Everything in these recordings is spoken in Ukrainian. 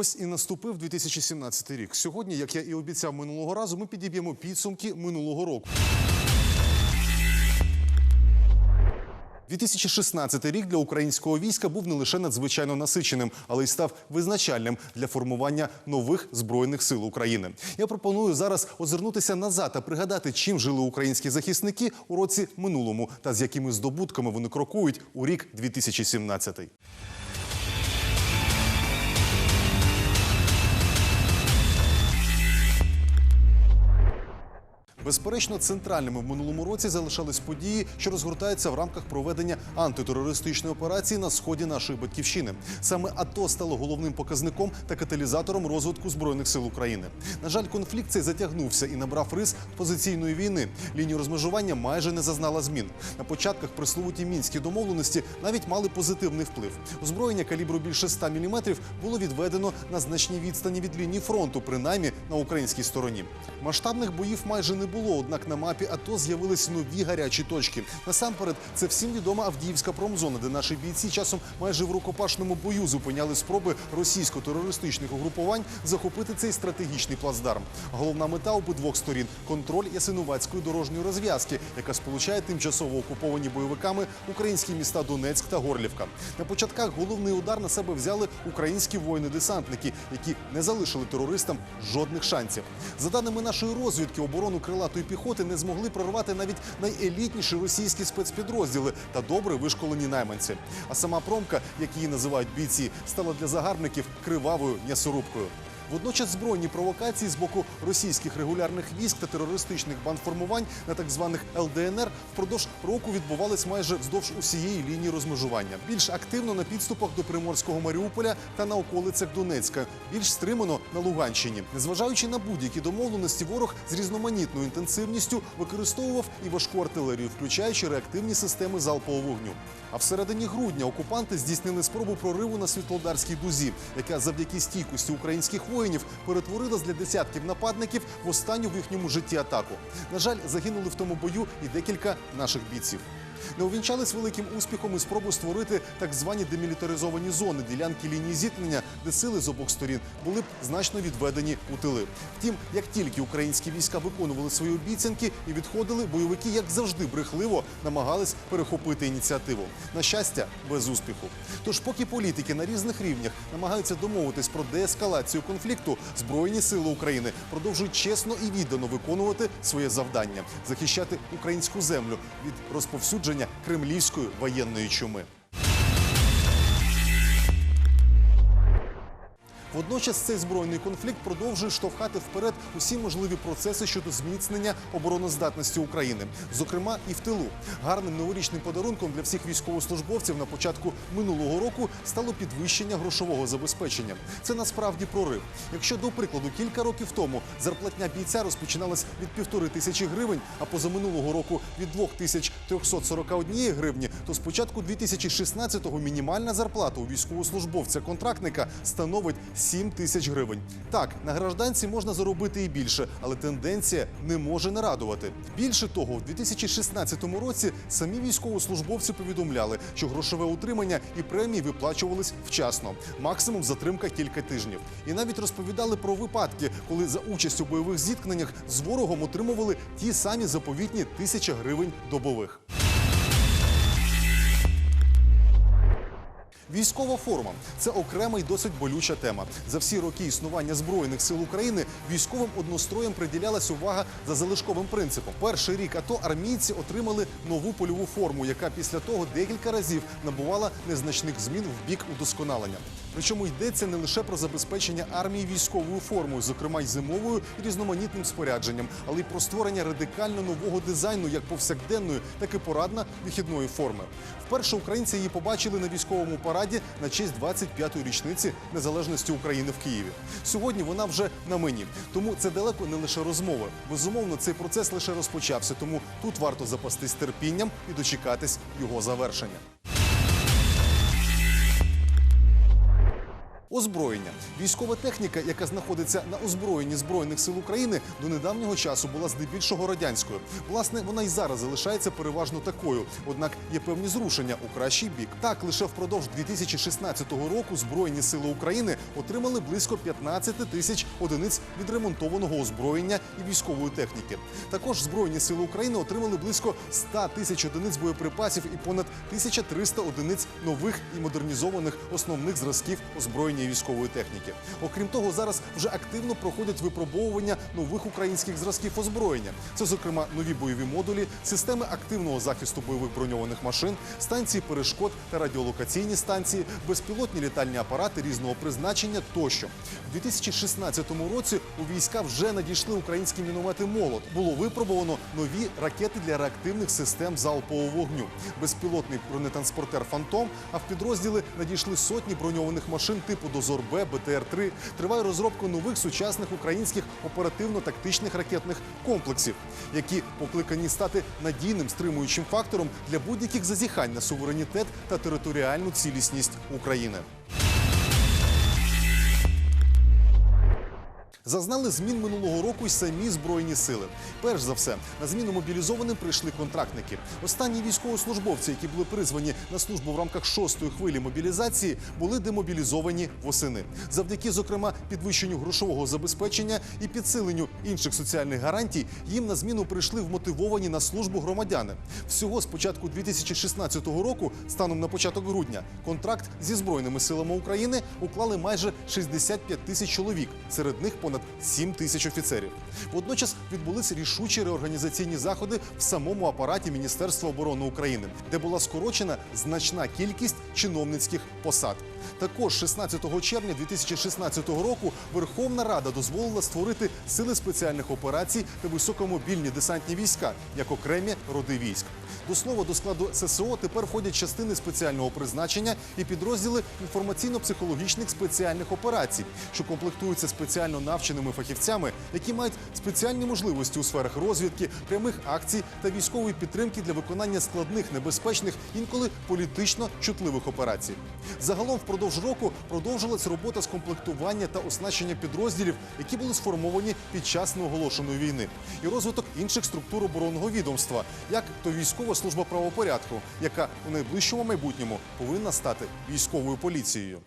Ось і наступив 2017 рік. Сьогодні, як я і обіцяв минулого разу, ми підіб'ємо підсумки минулого року. 2016 рік для українського війська був не лише надзвичайно насиченим, але й став визначальним для формування нових збройних сил України. Я пропоную зараз озирнутися назад та пригадати, чим жили українські захисники у році минулому та з якими здобутками вони крокують у рік 2017. Безперечно, центральними в минулому році залишались події, що розгортаються в рамках проведення антитерористичної операції на сході нашої батьківщини. Саме АТО стало головним показником та каталізатором розвитку збройних сил України. На жаль, конфлікт цей затягнувся і набрав рис позиційної війни. Лінія розмежування майже не зазнала змін. На початках присловуті мінські домовленості навіть мали позитивний вплив. Озброєння калібру більше 100 мм було відведено на значній відстані від лінії фронту, принаймні на українській стороні. Масштабних боїв майже не було, однак на мапі АТО з'явились нові гарячі точки. Насамперед, це всім відома Авдіївська промзона, де наші бійці часом майже в рукопашному бою зупиняли спроби російсько-терористичних угрупувань захопити цей стратегічний плацдарм. Головна мета обидвох сторін контроль Ясинуватської дорожньої розв'язки, яка сполучає тимчасово окуповані бойовиками українські міста Донецьк та Горлівка. На початках головний удар на себе взяли українські воїни-десантники, які не залишили терористам жодних шансів. За даними нашої розвідки, оборону крилатої піхоти не змогли прорвати навіть найелітніші російські спецпідрозділи та добре вишколені найманці. А сама промка, як її називають бійці, стала для загарбників кривавою м'ясорубкою. Водночас збройні провокації з боку російських регулярних військ та терористичних бандформувань на так званих ЛДНР впродовж року відбувались майже вздовж усієї лінії розмежування. Більш активно на підступах до Приморського Маріуполя та на околицях Донецька, більш стримано на Луганщині. Незважаючи на будь-які домовленості, ворог з різноманітною інтенсивністю використовував і важку артилерію, включаючи реактивні системи залпового вогню. А всередині грудня окупанти здійснили спробу прориву на Світлодарській дузі, яка завдяки стійкості українських воїнів перетворилась для десятків нападників в останню в їхньому житті атаку. На жаль, загинули в тому бою і декілька наших бійців. Не увінчались великим успіхом і спробу створити так звані демілітаризовані зони ділянки лінії зіткнення, де сили з обох сторін були б значно відведені у тили. Втім, як тільки українські війська виконували свої обіцянки і відходили, бойовики, як завжди, брехливо намагались перехопити ініціативу. На щастя, без успіху. Тож, поки політики на різних рівнях намагаються домовитись про деескалацію конфлікту, збройні сили України продовжують чесно і віддано виконувати своє завдання захищати українську землю від розповсюдження кремлівської воєнної чуми. Водночас цей збройний конфлікт продовжує штовхати вперед усі можливі процеси щодо зміцнення обороноздатності України, зокрема і в тилу. Гарним новорічним подарунком для всіх військовослужбовців на початку минулого року стало підвищення грошового забезпечення. Це насправді прорив. Якщо до прикладу кілька років тому зарплатня бійця розпочиналась від півтори тисячі гривень, а позаминулого року від 2341 гривні, то з початку 2016-го мінімальна зарплата у військовослужбовця-контрактника становить 7 тисяч гривень. Так, на гражданці можна заробити і більше, але тенденція не може не радувати. Більше того, у 2016 році самі військовослужбовці повідомляли, що грошове утримання і премії виплачувались вчасно, максимум затримка кілька тижнів. І навіть розповідали про випадки, коли за участь у бойових зіткненнях з ворогом отримували ті самі заповітні тисяча гривень добових. Військова форма це окрема і досить болюча тема. За всі роки існування збройних сил України військовим одностроєм приділялась увага за залишковим принципом. Перший рік АТО армійці отримали нову польову форму, яка після того декілька разів набувала незначних змін в бік удосконалення. Причому йдеться не лише про забезпечення армії військовою формою, зокрема й зимовою і різноманітним спорядженням, але й про створення радикально нового дизайну як повсякденної, так і порадно-вихідної форми. Вперше українці її побачили на військовому параді на честь 25-ї річниці незалежності України в Києві. Сьогодні вона вже на мені. Тому це далеко не лише розмови. Безумовно, цей процес лише розпочався. Тому тут варто запастись терпінням і дочекатись його завершення. Озброєння. Військова техніка, яка знаходиться на озброєнні Збройних сил України, до недавнього часу була здебільшого радянською. Власне, вона й зараз залишається переважно такою. Однак є певні зрушення у кращий бік. Так, лише впродовж 2016 року Збройні сили України отримали близько 15 тисяч одиниць відремонтованого озброєння і військової техніки. Також Збройні сили України отримали близько 100 тисяч одиниць боєприпасів і понад 1300 одиниць нових і модернізованих основних зразків озброєння і військової техніки. Окрім того, зараз вже активно проходять випробовування нових українських зразків озброєння. Це, зокрема, нові бойові модулі, системи активного захисту бойових броньованих машин, станції перешкод та радіолокаційні станції, безпілотні літальні апарати різного призначення тощо. У 2016 році у війська вже надійшли українські міномети молот. Було випробовано нові ракети для реактивних систем залпового вогню, безпілотний бронетранспортер Фантом. А в підрозділи надійшли сотні броньованих машин типу Дозор Б, БТР-3. Триває розробка нових сучасних українських оперативно-тактичних ракетних комплексів, які покликані стати надійним стримуючим фактором для будь-яких зазіхань на суверенітет та територіальну цілісність України. Зазнали змін минулого року й самі збройні сили. Перш за все, на зміну мобілізованим прийшли контрактники. Останні військовослужбовці, які були призвані на службу в рамках шостої хвилі мобілізації, були демобілізовані восени. Завдяки, зокрема, підвищенню грошового забезпечення і підсиленню інших соціальних гарантій, їм на зміну прийшли вмотивовані на службу громадяни. Всього з початку 2016 року, станом на початок грудня, контракт зі збройними силами України уклали майже 65 тисяч чоловік. Серед них понад 7 тисяч офіцерів. Водночас відбулись рішучі реорганізаційні заходи в самому апараті Міністерства оборони України, де була скорочена значна кількість чиновницьких посад. Також 16 червня 2016 року Верховна Рада дозволила створити сили спеціальних операцій та високомобільні десантні війська як окремі роди військ. До слова, до складу ССО тепер входять частини спеціального призначення і підрозділи інформаційно-психологічних спеціальних операцій, що комплектуються спеціально навченими фахівцями, які мають спеціальні можливості у сферах розвідки, прямих акцій та військової підтримки для виконання складних, небезпечних, інколи політично чутливих операцій. Загалом впродовж року продовжилась робота з комплектування та оснащення підрозділів, які були сформовані під час неоголошеної війни, і розвиток інших структур оборонного відомства, як то військова служба правопорядку, яка у найближчому майбутньому повинна стати військовою поліцією.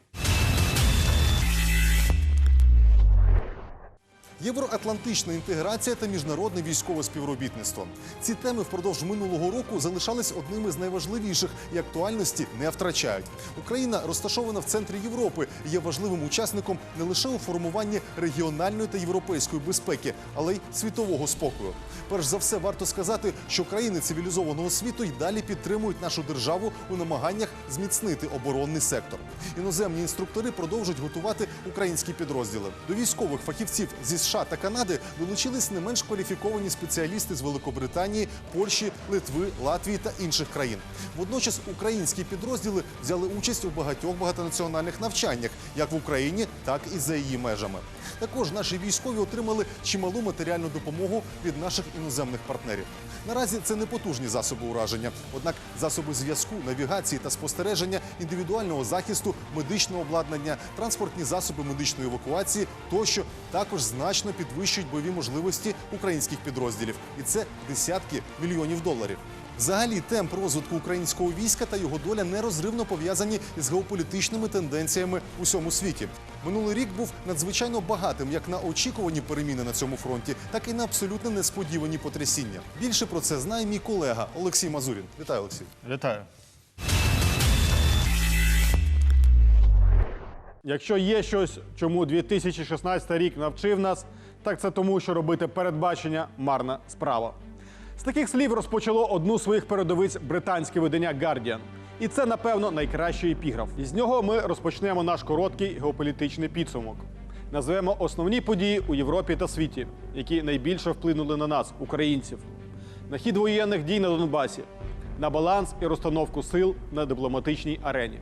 Євроатлантична інтеграція та міжнародне військове співробітництво. Ці теми впродовж минулого року залишались одними з найважливіших і актуальності не втрачають. Україна розташована в центрі Європи і є важливим учасником не лише у формуванні регіональної та європейської безпеки, але й світового спокою. Перш за все, варто сказати, що країни цивілізованого світу й далі підтримують нашу державу у намаганнях зміцнити оборонний сектор. Іноземні інструктори продовжують готувати українські підрозділи. До військових фахівців зі США та Канади долучились не менш кваліфіковані спеціалісти з Великобританії, Польщі, Литви, Латвії та інших країн. Водночас українські підрозділи взяли участь у багатьох багатонаціональних навчаннях, як в Україні, так і за її межами. Також наші військові отримали чималу матеріальну допомогу від наших іноземних партнерів. Наразі це не потужні засоби ураження, однак засоби зв'язку, навігації та спостереження, індивідуального захисту, медичного обладнання, транспортні засоби медичної евакуації тощо також значно підвищують бойові можливості українських підрозділів, і це десятки мільйонів доларів. Взагалі, темп розвитку українського війська та його доля нерозривно пов'язані із геополітичними тенденціями у всьому світі. Минулий рік був надзвичайно багатим як на очікувані переміни на цьому фронті, так і на абсолютно несподівані потрясіння. Більше про це знає мій колега Олексій Мазурін. Вітаю, Олексій. Вітаю. Якщо є щось, чому 2016 рік навчив нас, так це тому, що робити передбачення марна справа. З таких слів розпочало одну з своїх передовиць британське видання Guardian. І це, напевно, найкращий епіграф. І з нього ми розпочнемо наш короткий геополітичний підсумок. Назвемо основні події у Європі та світі, які найбільше вплинули на нас, українців, на хід воєнних дій на Донбасі, на баланс і розстановку сил на дипломатичній арені.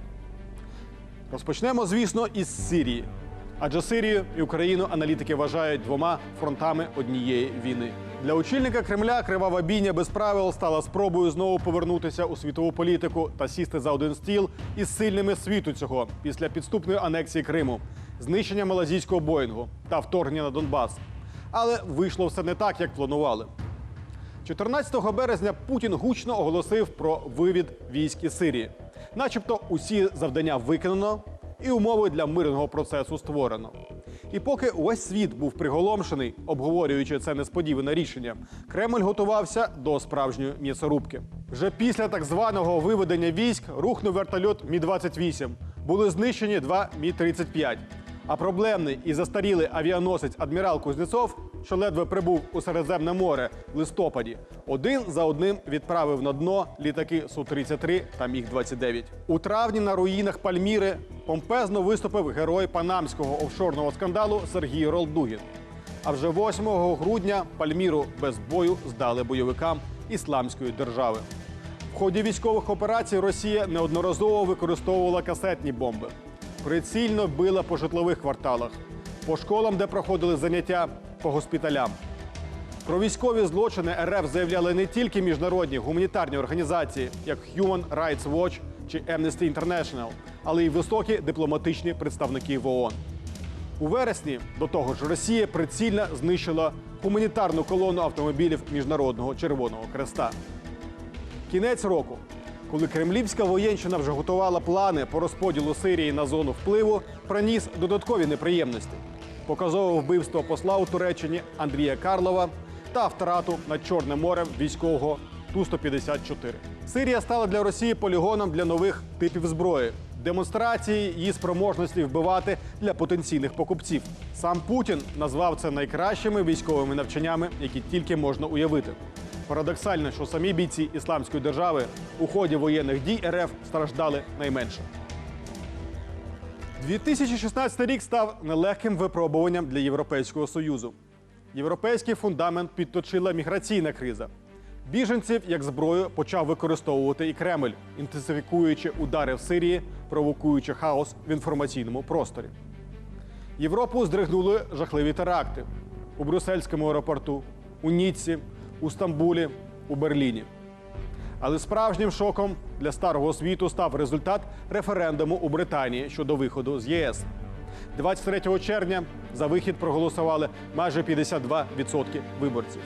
Розпочнемо, звісно, із Сирії. Адже Сирію і Україну аналітики вважають двома фронтами однієї війни. Для очільника Кремля кривава бійня без правил стала спробою знову повернутися у світову політику та сісти за один стіл із сильними світу цього після підступної анексії Криму, знищення малазійського Боїнгу та вторгнення на Донбас. Але вийшло все не так, як планували. 14 березня Путін гучно оголосив про вивід військ із Сирії. Начебто усі завдання виконано і умови для мирного процесу створено. І поки увесь світ був приголомшений, обговорюючи це несподіване рішення, Кремль готувався до справжньої м'ясорубки. Вже після так званого виведення військ рухнув вертольот Мі-28. Були знищені два Мі-35. А проблемний і застарілий авіаносець адмірал Кузнєцов, що ледве прибув у Середземне море в листопаді, один за одним відправив на дно літаки Су-33 та Міг-29. У травні на руїнах Пальміри помпезно виступив герой панамського офшорного скандалу Сергій Ролдугін. А вже 8 грудня Пальміру без бою здали бойовикам ісламської держави. В ході військових операцій Росія неодноразово використовувала касетні бомби. Прицільно била по житлових кварталах, по школам, де проходили заняття, по госпіталям. Про військові злочини РФ заявляли не тільки міжнародні гуманітарні організації, як Human Rights Watch чи Amnesty International, але й високі дипломатичні представники в ООН. У вересні до того ж Росія прицільно знищила гуманітарну колону автомобілів Міжнародного Червоного Креста. Кінець року, коли кремлівська воєнщина вже готувала плани по розподілу Сирії на зону впливу, приніс додаткові неприємності. Показове вбивство посла у Туреччині Андрія Карлова та втрату над Чорним морем військового Ту-154. Сирія стала для Росії полігоном для нових типів зброї. Демонстрації її спроможності вбивати для потенційних покупців. Сам Путін назвав це найкращими військовими навчаннями, які тільки можна уявити. Парадоксально, що самі бійці ісламської держави у ході воєнних дій РФ страждали найменше. 2016 рік став нелегким випробуванням для Європейського союзу. Європейський фундамент підточила міграційна криза. Біженців як зброю почав використовувати і Кремль, інтенсифікуючи удари в Сирії, провокуючи хаос в інформаційному просторі. Європу здригнули жахливі теракти у Брюссельському аеропорту, у Ніцці, у Стамбулі, у Берліні. Але справжнім шоком для старого світу став результат референдуму у Британії щодо виходу з ЄС. 23 червня за вихід проголосували майже 52% виборців.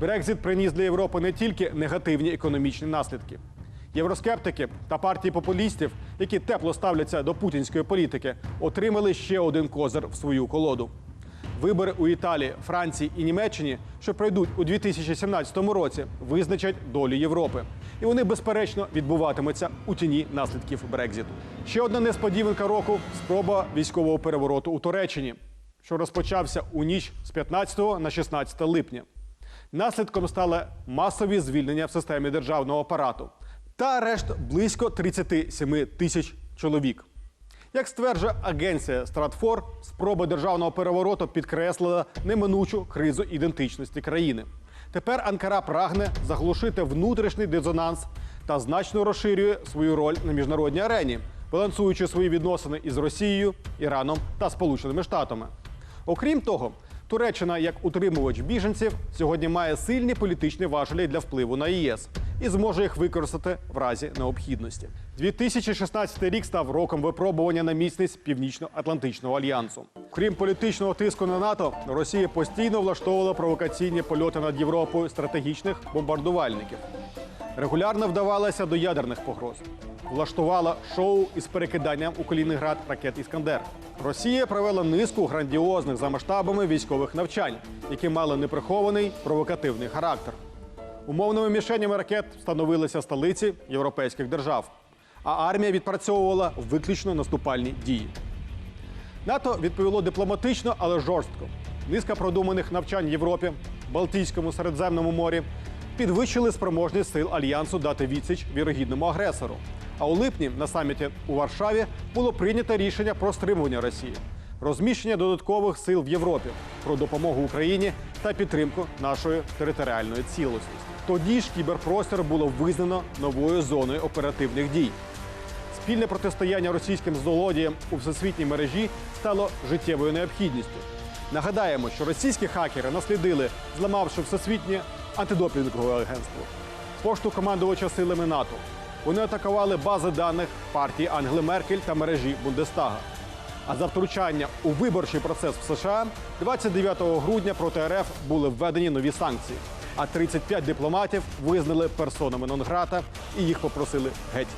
Брекзит приніс для Європи не тільки негативні економічні наслідки. Євроскептики та партії популістів, які тепло ставляться до путінської політики, отримали ще один козир в свою колоду. Вибори у Італії, Франції і Німеччині, що пройдуть у 2017 році, визначать долю Європи. І вони безперечно відбуватимуться у тіні наслідків Брекзиту. Ще одна несподіванка року спроба військового перевороту у Туреччині, що розпочався у ніч з 15 на 16 липня. Наслідком стали масові звільнення в системі державного апарату та арешт близько 37 тисяч чоловік. Як стверджує агенція Стратфор, спроба державного перевороту підкреслила неминучу кризу ідентичності країни. Тепер Анкара прагне заглушити внутрішній дизонанс та значно розширює свою роль на міжнародній арені, балансуючи свої відносини із Росією, Іраном та Сполученими Штатами. Окрім того, Туреччина, як утримувач біженців, сьогодні має сильні політичні важелі для впливу на ЄС і зможе їх використати в разі необхідності. 2016 рік став роком випробування на міцність Північно-Атлантичного альянсу. Крім політичного тиску на НАТО, Росія постійно влаштовувала провокаційні польоти над Європою стратегічних бомбардувальників. Регулярно вдавалася до ядерних погроз. Влаштувала шоу із перекиданням у Калінінград ракет Іскандер. Росія провела низку грандіозних за масштабами військових навчань, які мали неприхований провокативний характер. Умовними мішенями ракет становилися столиці європейських держав, а армія відпрацьовувала виключно наступальні дії. НАТО відповіло дипломатично, але жорстко. Низка продуманих навчань Європі, Балтійському, Середземному морі підвищили спроможність сил альянсу дати відсіч вірогідному агресору. А у липні на саміті у Варшаві було прийнято рішення про стримування Росії, розміщення додаткових сил в Європі, про допомогу Україні та підтримку нашої територіальної цілісності. Тоді ж кіберпростір було визнано новою зоною оперативних дій. Спільне протистояння російським злодіям у всесвітній мережі стало життєвою необхідністю. Нагадаємо, що російські хакери наслідили, зламавши всесвітнє антидопінгове агентство, пошту командувача силами НАТО. Вони атакували бази даних партії Ангели Меркель та мережі Бундестага. А за втручання у виборчий процес в США 29 грудня проти РФ були введені нові санкції. А 35 дипломатів визнали персонами нон-грата і їх попросили геть.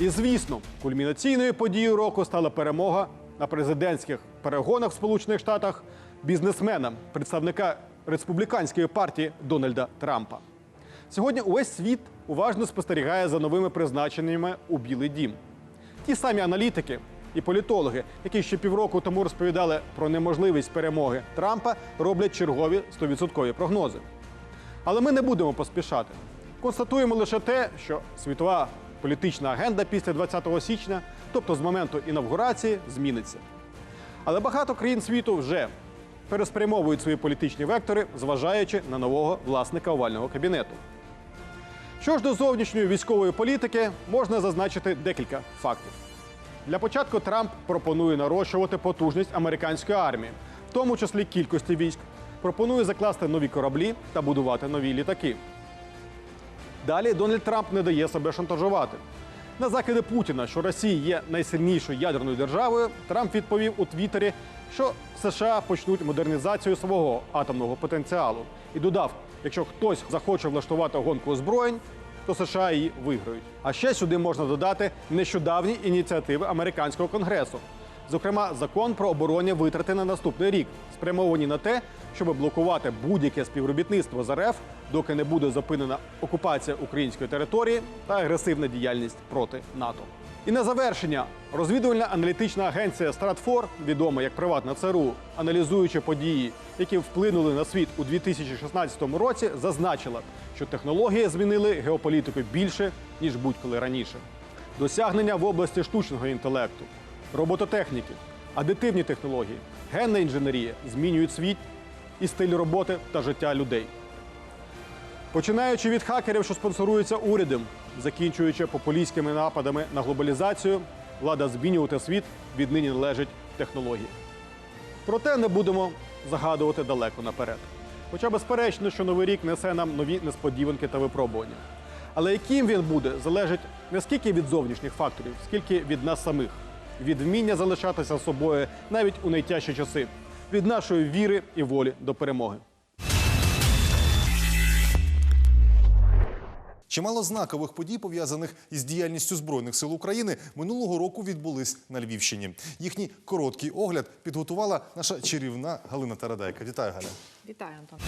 І звісно, кульмінаційною подією року стала перемога на президентських перегонах в Сполучених Штатах бізнесмена, представника республіканської партії Дональда Трампа. Сьогодні увесь світ уважно спостерігає за новими призначеннями у Білий Дім. Ті самі аналітики і політологи, які ще півроку тому розповідали про неможливість перемоги Трампа, роблять чергові 100% прогнози. Але ми не будемо поспішати. Констатуємо лише те, що світова політична агенда після 20 січня, тобто з моменту інавгурації, зміниться. Але багато країн світу вже переспрямовують свої політичні вектори, зважаючи на нового власника овального кабінету. Що ж до зовнішньої військової політики, можна зазначити декілька фактів. Для початку Трамп пропонує нарощувати потужність американської армії, в тому числі кількості військ. Пропонує закласти нові кораблі та будувати нові літаки. Далі Дональд Трамп не дає себе шантажувати. На закиди Путіна, що Росія є найсильнішою ядерною державою, Трамп відповів у Твіттері, що США почнуть модернізацію свого атомного потенціалу і додав: якщо хтось захоче влаштувати гонку озброєнь, то США її виграють. А ще сюди можна додати нещодавні ініціативи американського конгресу. Зокрема, закон про оборонні витрати на наступний рік, спрямовані на те, щоб блокувати будь-яке співробітництво з РФ, доки не буде зупинена окупація української території та агресивна діяльність проти НАТО. І на завершення розвідувальна аналітична агенція Стратфор, відома як приватна ЦРУ, аналізуючи події, які вплинули на світ у 2016 році, зазначила, що технології змінили геополітику більше ніж будь-коли раніше. Досягнення в області штучного інтелекту, робототехніки, адитивні технології, генна інженерія змінюють світ і стиль роботи та життя людей. Починаючи від хакерів, що спонсоруються урядом, закінчуючи популістськими нападами на глобалізацію, влада змінювати світ віднині належить технології. Проте не будемо загадувати далеко наперед. Хоча безперечно, що новий рік несе нам нові несподіванки та випробування. Але яким він буде, залежить не скільки від зовнішніх факторів, скільки від нас самих, від вміння залишатися собою навіть у найтяжчі часи, від нашої віри і волі до перемоги. Чимало знакових подій, пов'язаних із діяльністю збройних сил України, минулого року відбулись на Львівщині. Їхній короткий огляд підготувала наша чарівна Галина Тарадайка. Вітаю, Галя. Вітаю, Антон.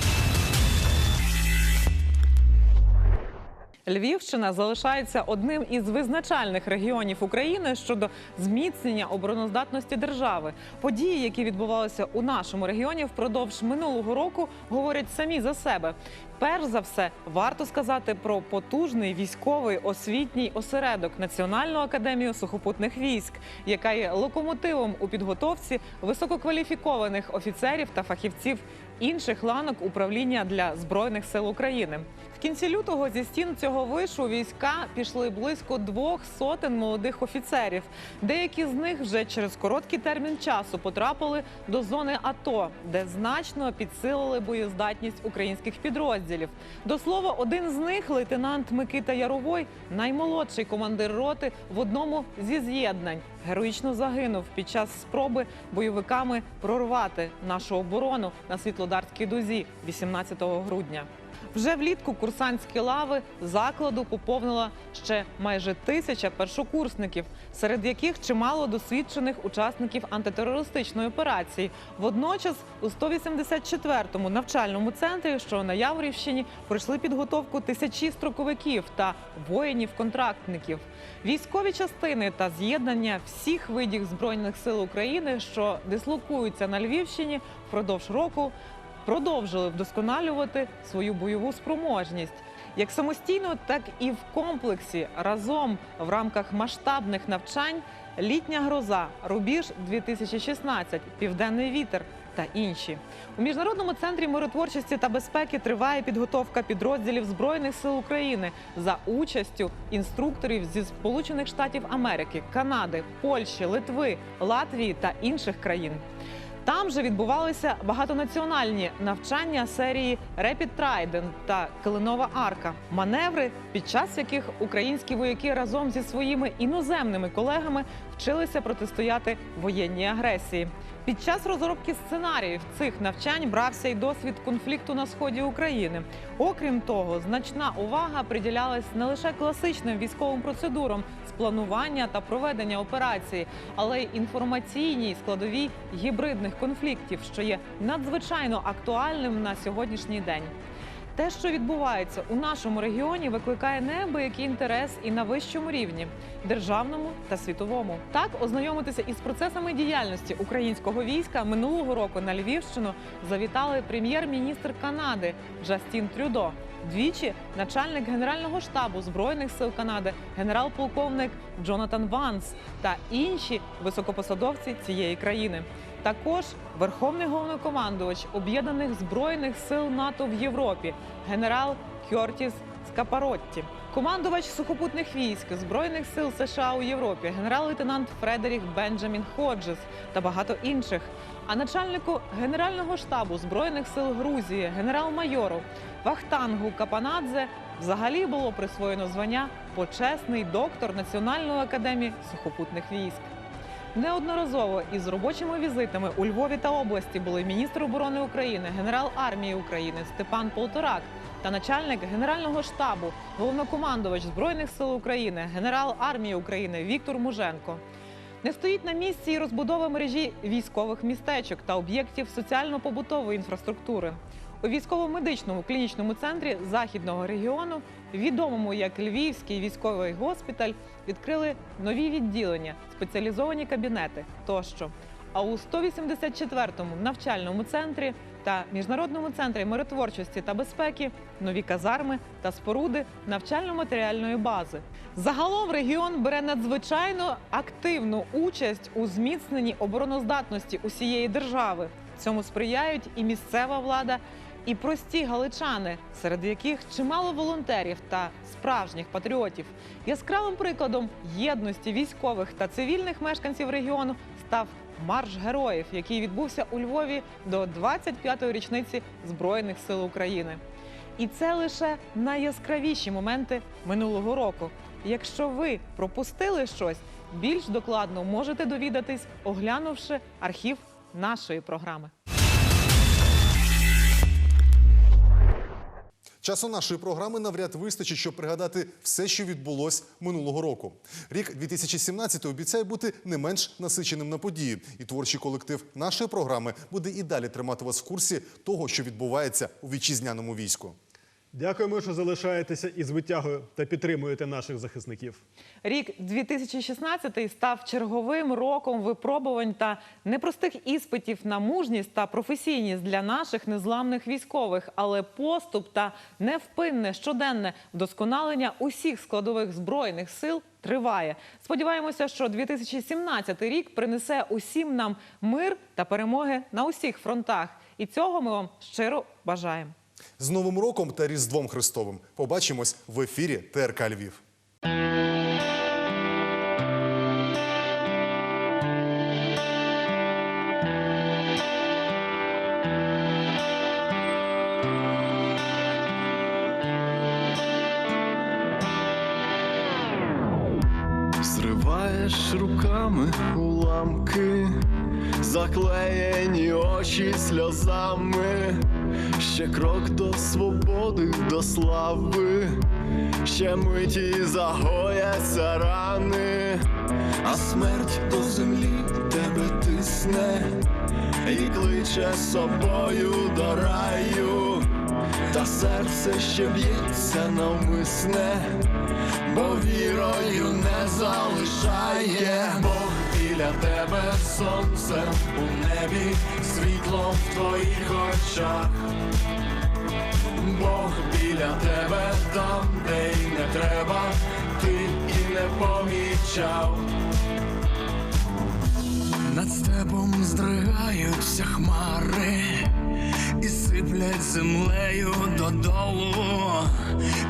Львівщина залишається одним із визначальних регіонів України щодо зміцнення обороноздатності держави. Події, які відбувалися у нашому регіоні впродовж минулого року, говорять самі за себе. Перш за все, варто сказати про потужний військовий освітній осередок Національну академію сухопутних військ, яка є локомотивом у підготовці висококваліфікованих офіцерів та фахівців інших ланок управління для збройних сил України. Кінці лютого зі стін цього вишу війська пішли близько двох сотень молодих офіцерів. Деякі з них вже через короткий термін часу потрапили до зони АТО, де значно підсилили боєздатність українських підрозділів. До слова, один з них, лейтенант Микита Яровой, наймолодший командир роти в одному зі з'єднань. Героїчно загинув під час спроби бойовиками прорвати нашу оборону на Світлодарській дузі 18 грудня. Вже влітку курсантські лави закладу поповнила ще майже тисяча першокурсників, серед яких чимало досвідчених учасників антитерористичної операції. Водночас у 184-му навчальному центрі, що на Яворівщині, пройшли підготовку тисячі строковиків та воїнів-контрактників. Військові частини та з'єднання всіх видів збройних сил України, що дислокуються на Львівщині, впродовж року продовжили вдосконалювати свою бойову спроможність як самостійно, так і в комплексі разом в рамках масштабних навчань. Літня гроза, рубіж 2016, південний вітер та інші у міжнародному центрі миротворчості та безпеки триває підготовка підрозділів збройних сил України за участю інструкторів зі Сполучених Штатів Америки, Канади, Польщі, Литви, Латвії та інших країн. Там же відбувалися багатонаціональні навчання серії Rapid Trident та Килинова арка, маневри, під час яких українські вояки разом зі своїми іноземними колегами вчилися протистояти воєнній агресії. Під час розробки сценаріїв цих навчань брався й досвід конфлікту на сході України. Окрім того, значна увага приділялась не лише класичним військовим процедурам планування та проведення операції, але й інформаційній складовій гібридних конфліктів, що є надзвичайно актуальним на сьогоднішній день. Те, що відбувається у нашому регіоні, викликає неабиякий інтерес і на вищому рівні державному та світовому. Так ознайомитися із процесами діяльності українського війська минулого року на Львівщину завітали прем'єр-міністр Канади Джастін Трюдо. Двічі начальник генерального штабу збройних сил Канади, генерал-полковник Джонатан Ванс та інші високопосадовці цієї країни. Також верховний головнокомандувач об'єднаних збройних сил НАТО в Європі, генерал Кьортіс Скапаротті, командувач сухопутних військ збройних сил США у Європі, генерал-лейтенант Фредерік Бенджамін Ходжес та багато інших. А начальнику генерального штабу збройних сил Грузії, генерал-майору Вахтангу Капанадзе взагалі було присвоєно звання почесний доктор Національної академії сухопутних військ. Неодноразово із робочими візитами у Львові та області були міністр оборони України, генерал армії України Степан Полторак та начальник генерального штабу, головнокомандувач збройних сил України, генерал армії України Віктор Муженко. Не стоїть на місці і розбудова мережі військових містечок та об'єктів соціально-побутової інфраструктури. У військово-медичному клінічному центрі західного регіону, відомому як Львівський військовий госпіталь, відкрили нові відділення, спеціалізовані кабінети тощо. А у 184-му навчальному центрі та міжнародному центрі миротворчості та безпеки нові казарми та споруди навчально-матеріальної бази. Загалом регіон бере надзвичайно активну участь у зміцненні обороноздатності усієї держави. Цьому сприяють і місцева влада, і прості галичани, серед яких чимало волонтерів та справжніх патріотів. Яскравим прикладом єдності військових та цивільних мешканців регіону став марш героїв, який відбувся у Львові до 25-ї річниці Збройних сил України. І це лише найяскравіші моменти минулого року. Якщо ви пропустили щось, більш докладно можете довідатись, оглянувши архів нашої програми. Часу нашої програми навряд вистачить, щоб пригадати все, що відбулось минулого року. Рік 2017 обіцяє бути не менш насиченим на події, і творчий колектив нашої програми буде і далі тримати вас в курсі того, що відбувається у вітчизняному війську. Дякуємо, що залишаєтеся із витягою та підтримуєте наших захисників. Рік 2016 став черговим роком випробувань та непростих іспитів на мужність та професійність для наших незламних військових, але поступ та невпинне щоденне вдосконалення усіх складових збройних сил триває. Сподіваємося, що 2017 рік принесе усім нам мир та перемоги на усіх фронтах. І цього ми вам щиро бажаємо. З Новим роком та Різдвом Христовим побачимось в ефірі ТРК Львів. Зриваєш руками уламки, заклеєні очі сльозами, ще крок до свободи, до слави, ще миті загояться рани, а смерть до землі тебе тисне і кличе собою до раю, та серце ще б'ється навмисне бо вірою не залишає. Бог біля тебе сонце у небі, світло в твоїх очах. Бог біля тебе там, де й не треба, ти і не помічав. Над степом здригаються хмари і сиплять землею додолу.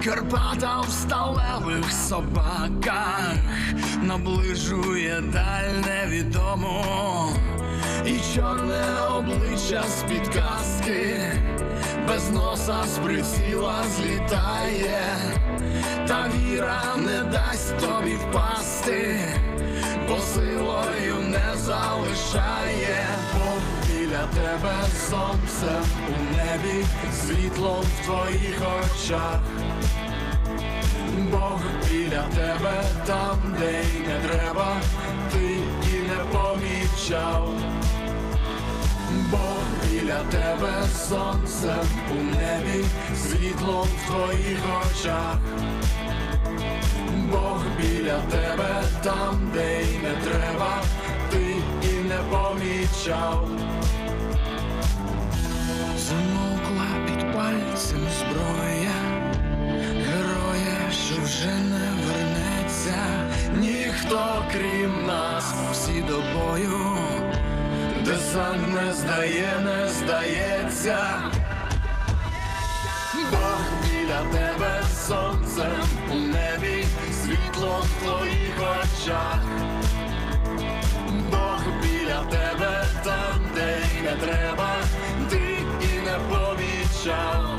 Карпата в сталевих собаках наближує даль невідому. і чорне обличчя з підказки, без носа з приціла злітає, та віра не дасть тобі впасти, бо силою не залишає, біля тебе сонце у небі, світло в твоїх очах. Бог біля тебе там, де й не треба, ти і не помічав. Бог біля тебе сонце у небі, світло в твоїх очах. Бог біля тебе там, де й не треба, ти і не помічав. Замовкла під пальцем зброя. Героя, що вже не вернеться, ніхто крім нас, всі до бою, десант не здає, не здається. Бог біля тебе сонце у небі, світло в твоїх очах. Бог біля тебе там, де й не треба, помічав.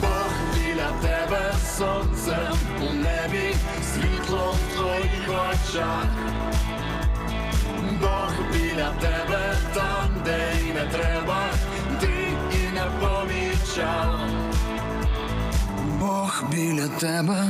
Бог біля тебе сонце у небі, світло в твоїх очах. Бог біля тебе там, де й не треба, ти і не помічав. Бог біля тебе